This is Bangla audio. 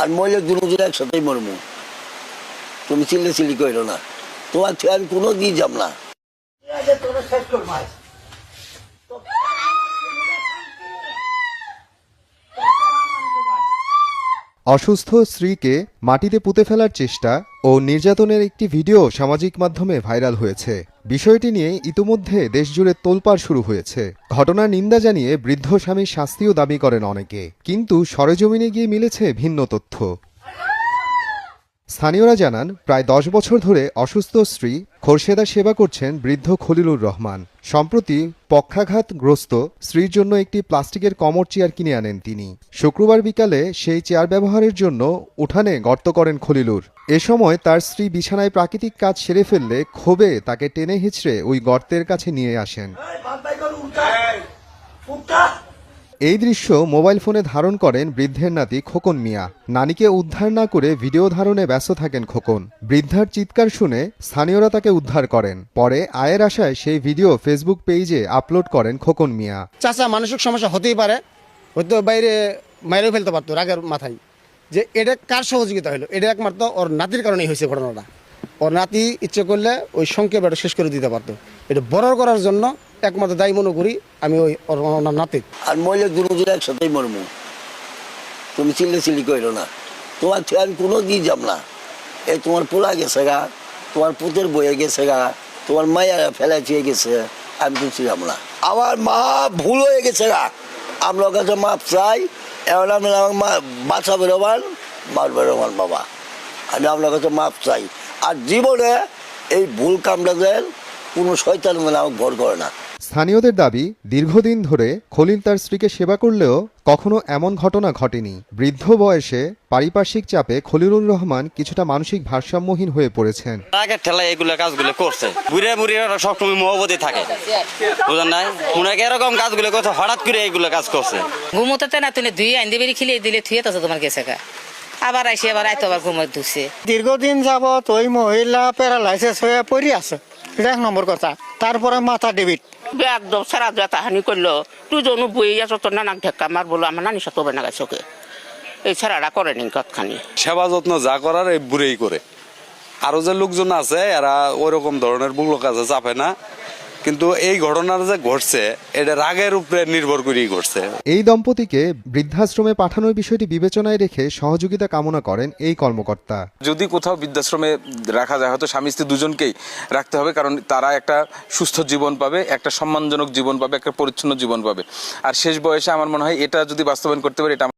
আর মহিলা দুজন একসাথেই মরমু তুমি চিল্লে চিল্লি করো না। তোমার থেকে আমি কোনো দিয়ে যাব না। অসুস্থ স্ত্রীকে মাটিতে পুঁতে ফেলার চেষ্টা ও নির্যাতনের একটি ভিডিও সামাজিক মাধ্যমে ভাইরাল হয়েছে। বিষয়টি নিয়ে ইতোমধ্যে দেশজুড়ে তোলপাড় শুরু হয়েছে। ঘটনার নিন্দা জানিয়ে বৃদ্ধ স্বামীর শাস্তিও দাবি করেন অনেকে। কিন্তু সরেজমিনে গিয়ে মিলেছে ভিন্ন তথ্য। স্থানীয়রা জানান প্রায় দশ বছর ধরে অসুস্থ স্ত্রী খোরশেদা সেবা করছেন বৃদ্ধ খলিলুর রহমান। সম্প্রতি পক্ষাঘাতগ্রস্ত স্ত্রীর জন্য একটি প্লাস্টিকের কমর চেয়ার কিনে আনেন তিনি। শুক্রবার বিকালে সেই চেয়ার ব্যবহারের জন্য উঠানে গর্ত করেন খলিলুর। এ সময় তার স্ত্রী বিছানায় প্রাকৃতিক কাজ সেরে ফেললে ক্ষোভে তাকে টেনে হিঁচড়ে ওই গর্তের কাছে নিয়ে আসেন। এই দৃশ্য মোবাইল ফোনে ধারণ করেন বৃদ্ধের নাতি খোকন মিয়া। নানিকে উদ্ধার না করে ভিডিও ধারণে ব্যস্ত থাকেন খোকন। বৃদ্ধার চিৎকার শুনে স্থানীয়রা তাকে উদ্ধার করেন। পরে আয়ের আশায় সেই ভিডিও ফেসবুক পেজে আপলোড করেন খোকন মিয়া। চাচা, মানসিক সমস্যা হতেই পারে। হয়তো বাইরে মাইরেও ফেলতে পারতো রাগের মাথায়। যে এটা কার সহযোগিতা হলো? এটা একমাত্র ওর নাতির কারণেই হয়েছে ঘটনাটা। ওর নাতি ইচ্ছে করলে ওই সংক্ষেপ শেষ করে দিতে পারতো। এটা বড় করার জন্য একমাত্র দায়ী মনে করি, আমি ওই ওনার নাতি। আর মহিলা দুজন একসাথেই মরমু তুমি চিল্লে চিল্লি করো না। তোমার আমি কোনো দিয়ে যাব না। এই তোমার পোলা গেছে গা, তোমার পুতের বইয়ে গেছে গা, তোমার মায়ের ফেলা চেয়ে গেছে, আমি তো ছিলাম না। আমার মা ভুল হয়ে গেছে গা। আমরা কাছে মাপ চাই এবার আমি আমার মা বাচ্চা বেরোবার মার বেরোবার বাবা। আমি আপনার কাছে মাপ চাই। আর জীবনে এই ভুল কামটা দেন, কোনো শয়তান মানে আমাকে ভর করে না। স্থানীয়দের দাবি দীর্ঘদিন ধরে খলিল তার স্ত্রীকে সেবা করলেও কখনো এমন ঘটনা ঘটেনি। বৃদ্ধ বয়সে পারিপার্শ্বিক চাপে খলিলুর রহমান কিছুটা মানসিক ভারসাম্যহীন হয়ে পড়েছেন। আগের ঠেলায় এগুলো কাজগুলো করছে। বুড়ে বুড়ি সবসময় মহবতী থাকে। বুঝলেন নাই? ওনাকে এরকম কাজগুলো করছে হঠাৎ করে এইগুলো কাজ করছে। ঘুমোতে না তুই ধুয়ে আইন দিবি খিলিয়ে দিলে থুয়ে তো তোমার গেছে আবার আইসি আবার আইতো আবার ঘুমোয় ধুছে। দীর্ঘদিন যাবৎ ওই মহিলা প্যারালাইসিস হয়ে পড়ি আছে। এটা এক নম্বর কথা। তারপরে মাথা ডেবিট। একদম সারা যা তাহানি করল। দুজনও বই আছো তোর নানাক ঢেক্কা মার বলো আমার নানি সাথে না গেছে ওকে। এই ছাড়াটা করেনি কতখানি। সেবা যত্ন যা করার এই বুড়েই করে। আরও যে লোকজন আছে এরা ওই রকম ধরনের বুড়ো কাজে চাপে না। কিন্তু এই ঘটনার যে ঘটছে এটা রাগের উপরে নির্ভর করেই ঘটছে। এই দম্পতিকে বৃদ্ধাশ্রমে পাঠানোর বিষয়টি বিবেচনায় রেখে সহযোগিতা কামনা করেন এই কর্মকর্তা। যদি কোথাও বৃদ্ধাশ্রমে রাখা যায় হয়তো স্বামী স্ত্রী দুজনকেই রাখতে হবে কারণ তারা একটা সুস্থ জীবন পাবে একটা সম্মানজনক জীবন পাবে একটা পরিচ্ছন্ন জীবন পাবে। আর শেষ বয়সে আমার মনে হয় এটা যদি বাস্তবায়ন করতে পারি এটা